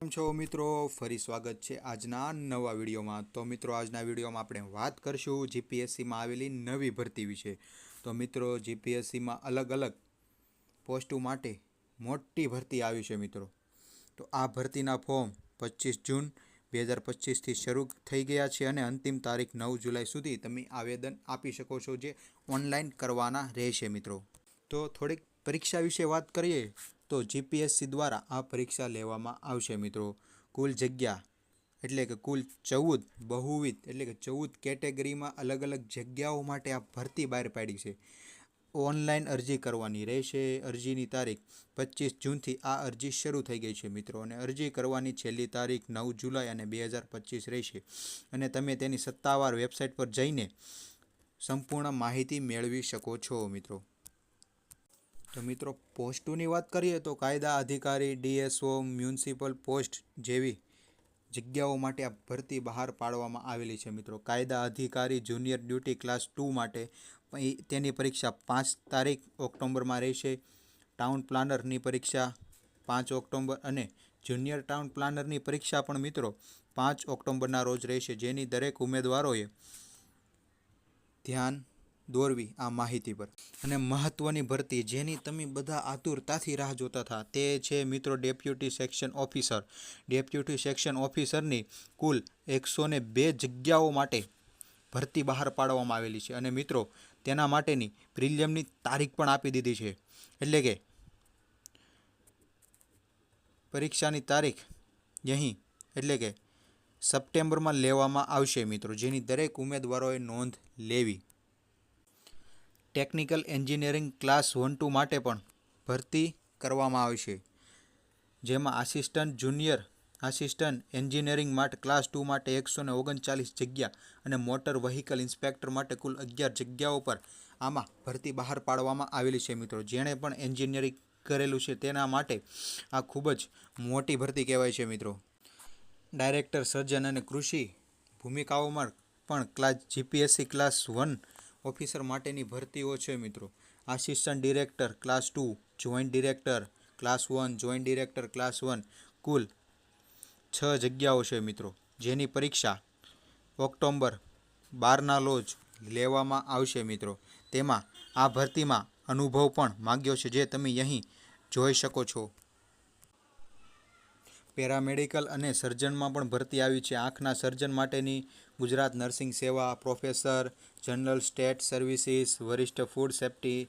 કેમ છો મિત્રો? ફરી સ્વાગત છે આજના નવા વિડીયોમાં. તો મિત્રો, આજના વિડીયોમાં આપણે વાત કરશું જીપીએસસીમાં આવેલી નવી ભરતી વિશે. તો મિત્રો, જીપીએસસીમાં અલગ અલગ પોસ્ટો માટે મોટી ભરતી આવી છે મિત્રો. તો આ ભરતીના ફોર્મ પચીસ જૂન બે હજાર પચીસથી શરૂ થઈ ગયા છે અને અંતિમ તારીખ નવ જુલાઈ સુધી તમે આવેદન આપી શકો છો જે ઓનલાઈન કરવાના રહેશે મિત્રો. તો થોડીક પરીક્ષા વિશે વાત કરીએ. તો જીપીએસસી દ્વારા આ પરીક્ષા લેવામાં આવશે મિત્રો. કુલ જગ્યા એટલે કે કુલ ચૌદ બહુવિધ એટલે કે ચૌદ કેટેગરીમાં અલગ અલગ જગ્યાઓ માટે આ ભરતી બહાર પાડી છે. ઓનલાઈન અરજી કરવાની રહેશે. અરજીની તારીખ પચીસ જૂનથી આ અરજી શરૂ થઈ ગઈ છે મિત્રો અને અરજી કરવાની છેલ્લી તારીખ નવ જુલાઈ અને બે હજાર પચીસ રહેશે. અને તમે તેની સત્તાવાર વેબસાઇટ પર જઈને સંપૂર્ણ માહિતી મેળવી શકો છો મિત્રો. તો મિત્રો, પોસ્ટોની વાત કરીએ તો કાયદા અધિકારી, ડીએસઓ, મ્યુનિસિપલ પોસ્ટ જેવી જગ્યાઓ માટે આ ભરતી બહાર પાડવામાં આવેલી છે મિત્રો. કાયદા અધિકારી જુનિયર ડ્યુટી ક્લાસ ટુ માટે તેની પરીક્ષા પાંચ તારીખ ઓક્ટોબરમાં રહેશે. ટાઉન પ્લાનરની પરીક્ષા પાંચ ઓક્ટોબર અને જુનિયર ટાઉન પ્લાનરની પરીક્ષા પણ મિત્રો પાંચ ઓક્ટોબરના રોજ રહેશે. જેની દરેક ઉમેદવારોએ ધ્યાન દોરવી આ માહિતી પર. અને મહત્વની ભરતી જેની તમે બધા આતુરતાથી રાહ જોતા હતા તે છે મિત્રો deputy section officer. Deputy section ઓફિસરની કુલ એકસો ને બે જગ્યાઓ માટે ભરતી બહાર પાડવામાં આવેલી છે. અને મિત્રો, તેના માટેની પ્રિલિયમની તારીખ પણ આપી દીધી છે. એટલે કે પરીક્ષાની તારીખ અહીં એટલે કે સપ્ટેમ્બરમાં લેવામાં આવશે મિત્રો, જેની દરેક ઉમેદવારોએ નોંધ લેવી. Technical engineering class one two માટે પણ ભરતી કરવામાં આવશે જેમાં આસિસ્ટન્ટ જુનિયર, આસિસ્ટન્ટ એન્જિનિયરિંગ માટે ક્લાસ ટુ માટે એકસો ને ઓગણચાલીસ જગ્યા અને મોટર વ્હીકલ ઇન્સ્પેક્ટર માટે કુલ અગિયાર જગ્યાઓ પર આમાં ભરતી બહાર પાડવામાં આવેલી છે મિત્રો. જેણે પણ એન્જિનિયરિંગ કરેલું છે તેના માટે આ ખૂબ જ મોટી ભરતી કહેવાય છે મિત્રો. ડાયરેક્ટર, સર્જન અને કૃષિ ભૂમિકાઓમાં પણ class, GPSC class one officer માટેની ભરતીઓ છે, મિત્રો. Assistant director class two joint director class one joint director class one કુલ છ જગ્યાઓ છે, મિત્રો. જેની પરીક્ષા ઓક્ટોબર બારના લોજ લેવામાં આવશે, મિત્રો. તેમાં આ ભરતીમાં અનુભવ પણ માગ્યો છે, જે તમે અહીં જોઈ શકો છો. પેરામેડિકલ અને સર્જનમાં પણ ભરતી આવી છે. આંખના સર્જન માટેની ગુજરાત નર્સિંગ સેવા પ્રોફેસર, જનરલ સ્ટેટ સર્વિસીસ, વરિષ્ઠ ફૂડ સેફ્ટી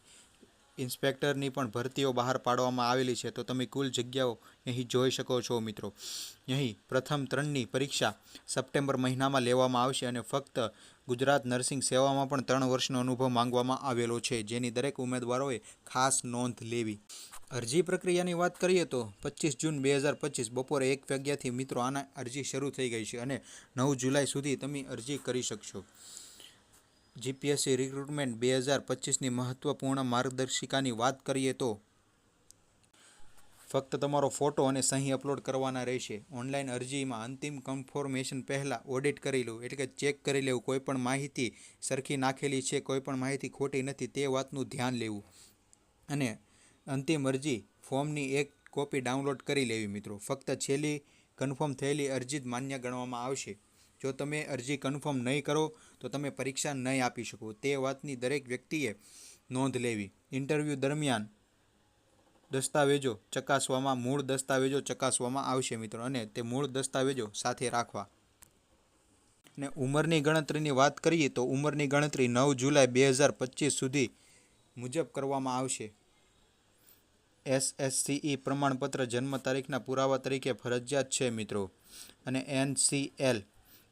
ઇન્સ્પેક્ટરની પણ ભરતીઓ બહાર પાડવામાં આવેલી છે. તો તમે કુલ જગ્યાઓ અહીં જોઈ શકો છો મિત્રો. અહીં પ્રથમ ત્રણની પરીક્ષા સપ્ટેમ્બર મહિનામાં લેવામાં આવશે અને ફક્ત ગુજરાત નર્સિંગ સેવામાં પણ ત્રણ વર્ષનો અનુભવ માંગવામાં આવેલો છે. જેની દરેક ઉમેદવારોએ ખાસ નોંધ લેવી. અરજી પ્રક્રિયાની વાત કરીએ તો પચીસ જૂન બે હજાર પચીસ બપોરે એક વાગ્યાથી મિત્રો આના અરજી શરૂ થઈ ગઈ છે અને નવ જુલાઈ સુધી તમે અરજી કરી શકશો. જીપીએસસી રિક્રુટમેન્ટ બે હજાર પચીસની મહત્વપૂર્ણ માર્ગદર્શિકાની વાત કરીએ તો ફક્ત તમારો ફોટો અને સહી અપલોડ કરવાના રહેશે. ઓનલાઈન અરજીમાં અંતિમ કન્ફર્મેશન પહેલાં ઓડિટ કરી લેવું એટલે કે ચેક કરી લેવું. કોઈ પણ માહિતી સરખી નાખેલી છે, કોઈ પણ માહિતી ખોટી નથી તે વાતનું ધ્યાન લેવું. અને અંતિમ અરજી ફોર્મની એક કોપી ડાઉનલોડ કરી લેવી મિત્રો. ફક્ત છેલ્લી કન્ફર્મ થયેલી અરજી જ માન્ય ગણવામાં આવશે. જો તમે અરજી કન્ફર્મ નહીં કરો, તો તમે પરીક્ષા નહીં આપી શકો. તે વાતની દરેક વ્યક્તિએ નોંધ લેવી. ઇન્ટરવ્યૂ દરમિયાન દસ્તાવેજો ચકાસવામાં, મૂળ દસ્તાવેજો ચકાસવામાં આવશે મિત્રો અને તે મૂળ દસ્તાવેજો સાથે રાખવા. ને ઉંમરની ગણતરીની વાત કરીએ તો ઉંમરની ગણતરી નવ જુલાઈ બે હજાર પચીસ સુધી મુજબ કરવામાં આવશે. એસએસસીઈ પ્રમાણપત્ર જન્મ તારીખના પુરાવા તરીકે ફરજિયાત છે, મિત્રો. અને એનસીએલ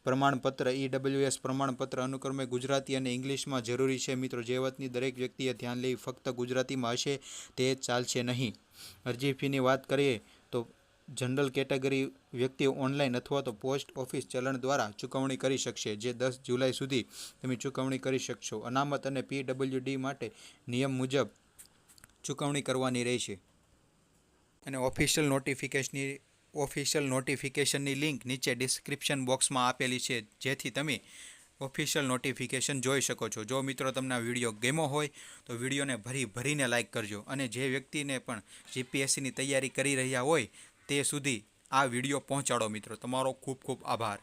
પ્રમાણપત્ર ઈડબ્લ્યુએસ પ્રમાણપત્ર અનુક્રમે ગુજરાતી અને ઇંગ્લિશમાં જરૂરી છે, મિત્રો. જે વાતની દરેક વ્યક્તિએ ધ્યાન લેવી, ફક્ત ગુજરાતીમાં હશે તે ચાલશે નહીં. અરજી ફીની વાત કરીએ તો જનરલ કેટેગરી વ્યક્તિઓ ઓનલાઈન અથવા તો પોસ્ટ ઓફિસ ચલણ દ્વારા ચૂકવણી કરી શકશે, જે દસ જુલાઈ સુધી તમે ચૂકવણી કરી શકશો. અનામત અને પીડબ્લ્યુડી માટે નિયમ મુજબ ચૂકવણી કરવાની રહેશે. અને ઓફિશિયલ નોટિફિકેશનની ઓફિશિયલ નોટિફિકેશનની લિંક નીચે ડિસ્ક્રિપ્શન બોક્સમાં આપેલી છે, જેથી તમે ઓફિશિયલ નોટિફિકેશન જોઈ શકો છો. જો મિત્રો તમને વીડિયો ગેમો હોય, તો વિડીયોને ભરી ભરીને લાઇક કરજો. અને જે વ્યક્તિને પણ જીપીએસસીની તૈયારી કરી રહ્યા હોય, તે સુધી આ વીડિયો પહોંચાડો મિત્રો. તમારો ખૂબ ખૂબ આભાર.